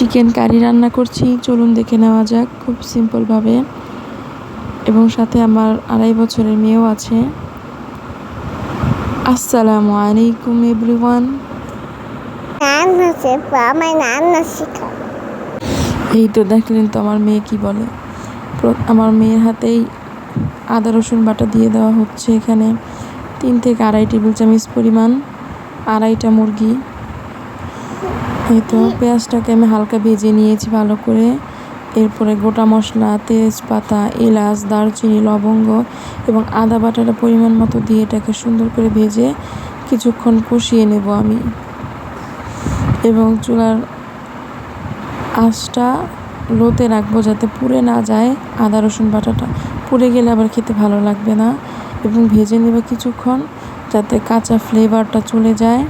Chicken curry রান্না করছি। চলুন দেখে নেওয়া যাক খুব সিম্পলভাবে। এবং সাথে আমার আড়াই বছরের মেয়েও আছে। আসসালামু আলাইকুম এভরিওয়ান। শেখা এই তো দেখলেন তো আমার মেয়ে কি বলে। আমার মেয়ের হাতেই আদা রসুন বাটা দিয়ে দেওয়া হচ্ছে এখানে। তিন থেকে আড়াই টেবিল চামচ পরিমাণ আড়াইটা মুরগি। এই তো পেঁয়াজটাকে আমি হালকা ভেজে নিয়েছি ভালো করে। এরপরে গোটা মশলা, তেজপাতা, এলাচ, দারচিনি, লবঙ্গ এবং আদা বাটাটা পরিমাণ মতো দিয়ে এটাকে সুন্দর করে ভেজে কিছুক্ষণ কষিয়ে নেব আমি। এবং চুলার আঁচটা লোতে রাখব যাতে পুড়ে না যায় আদা, রসুন বাটাটা। পুড়ে গেলে আবার খেতে ভালো লাগবে না। এবং ভেজে নেবে কিছুক্ষণ যাতে কাঁচা ফ্লেভারটা চলে যায়।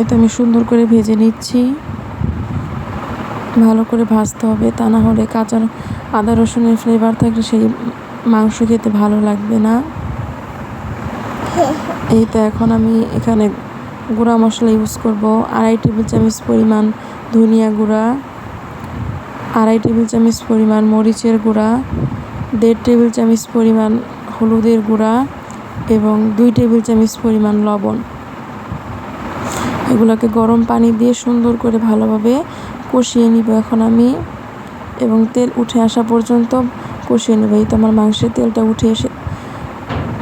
এতে আমি সুন্দর করে ভেজে নিচ্ছি। ভালো করে ভাজতে হবে, তা না হলে কাঁচা আদা রসুনের ফ্লেভার থাকলে সেই মাংস খেতে ভালো লাগবে না। এই তো এখন আমি এখানে গুঁড়া মশলা ইউজ করব। আড়াই টেবিল চামচ পরিমাণ ধনিয়া গুঁড়া, আড়াই টেবিল চামচ পরিমাণ মরিচের গুঁড়া, দেড় টেবিল চামচ পরিমাণ হলুদের গুঁড়া এবং দুই টেবিল চামচ পরিমাণ লবণ। এগুলোকে গরম পানি দিয়ে সুন্দর করে ভালোভাবে কষিয়ে নিব এখন আমি। এবং তেল উঠে আসা পর্যন্ত কষিয়ে নেব। এই তো আমার মাংসের তেলটা উঠে এসে,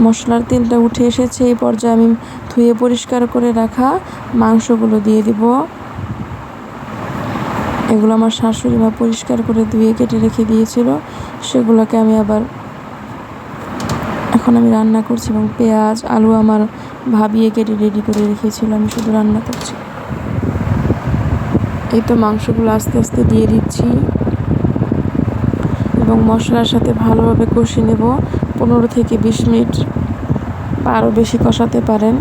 মশলার তেলটা উঠে এসেছে। এই পর্যায়ে আমি ধুয়ে পরিষ্কার করে রাখা মাংসগুলো দিয়ে দিব। এগুলো আমার শাশুড়ি মা পরিষ্কার করে ধুয়ে কেটে রেখে দিয়েছিল। সেগুলোকে আমি আবার এখন আমি রান্না করছি এবং পেঁয়াজ, আলু আমার ভাবিয়ে কেটে রেডি করে রেখেছিল আমি শুধু রান্না করছি। এই তো মাংসগুলো আস্তে আস্তে দিয়ে দিচ্ছি এবং মশলার সাথে ভালোভাবে কষিয়ে নেব। পনেরো থেকে বিশ মিনিট আরও বেশি কষাতে পারেন।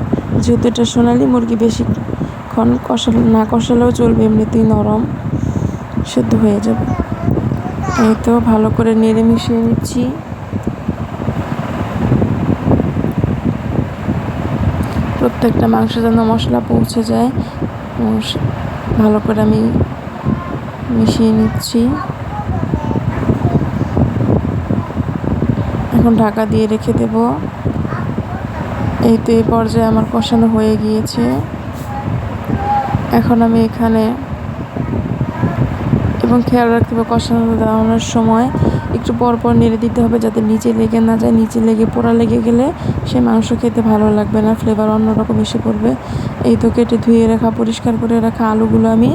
যেহেতু এটা সোনালি মুরগি বেশিক্ষণ কষালে না কষালেও চলবে, এমনিতেই নরম, সেদ্ধ হয়ে যাবে। এই তো ভালো করে নেড়ে মিশিয়ে নিচ্ছি। প্রত্যেকটা মাংস যেন মশলা পৌঁছে যায়। ভালো করে আমি মিশিয়ে নিচ্ছি। এখন ঢাকা দিয়ে রেখে দেব। এই তো এই পর্যায়ে আমার কষানো হয়ে গিয়েছে। এখন আমি এখানে এবং খেয়াল রাখতে হবে কষানো দেওয়ানোর সময় একটু পর পর নেড়ে দিতে হবে যাতে নিচে লেগে না যায়। নিচে লেগে, পোড়া লেগে গেলে সে মাংস খেতে ভালো লাগবে না। ফ্লেভার অন্যরকম এসে পড়বে। এই তো কেটে ধুয়ে রাখা, পরিষ্কার করে রাখা আলুগুলো আমি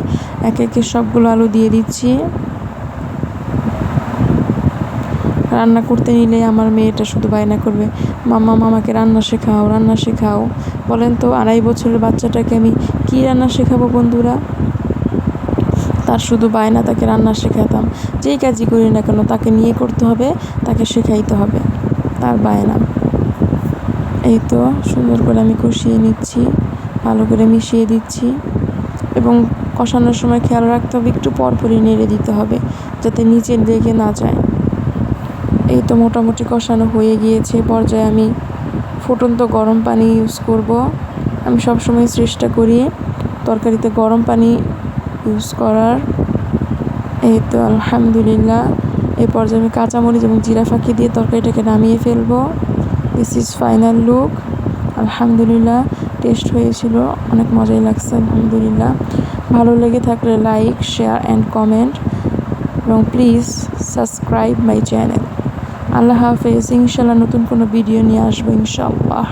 এক একে সবগুলো আলু দিয়ে দিচ্ছি। রান্না করতে নিলে আমার মেয়েটা শুধু বায়না করবে, মাম্মা, মামাকে রান্না শেখাও রান্না শেখাও। বলেন তো, আড়াই বছরের বাচ্চাটাকে আমি কী রান্না শেখাবো বন্ধুরা? তার শুধু বায়না তাকে রান্না শেখাতাম। যেই কাজই করি না কেন তাকে নিয়ে করতে হবে, তাকে শেখাইতে হবে। তার বায়না। এই তো সুন্দর করে আমি কষিয়ে নিচ্ছি, ভালো করে মিশিয়ে দিচ্ছি এবং কষানোর সময় খেয়াল রাখতে হবে, একটু পরপরই নেড়ে দিতে হবে যাতে নিচে লেগে না যায়। এই তো মোটামুটি কষানো হয়ে গিয়েছে পর্যায়ে আমি ফুটন্ত গরম পানি ইউজ করব। আমি সবসময় চেষ্টা করি তরকারিতে গরম পানি ইউজ করার। এই তো আলহামদুলিল্লাহ। এই পর্যায়ে আমি কাঁচামরিচ এবং জিরা ফাঁকি দিয়ে তরকারিটাকে নামিয়ে ফেলব। দিস ইজ ফাইনাল লুক আলহামদুলিল্লাহ টেস্ট হয়েছিল। অনেক মজাই লাগছে, আলহামদুলিল্লাহ। ভালো লেগে থাকলে লাইক শেয়ার অ্যান্ড কমেন্ট এবং প্লিজ সাবস্ক্রাইব মাই চ্যানেল আল্লাহ হাফেজ। ইনশাল্লাহ নতুন কোনো ভিডিও নিয়ে আসব, ইনশাল্লাহ।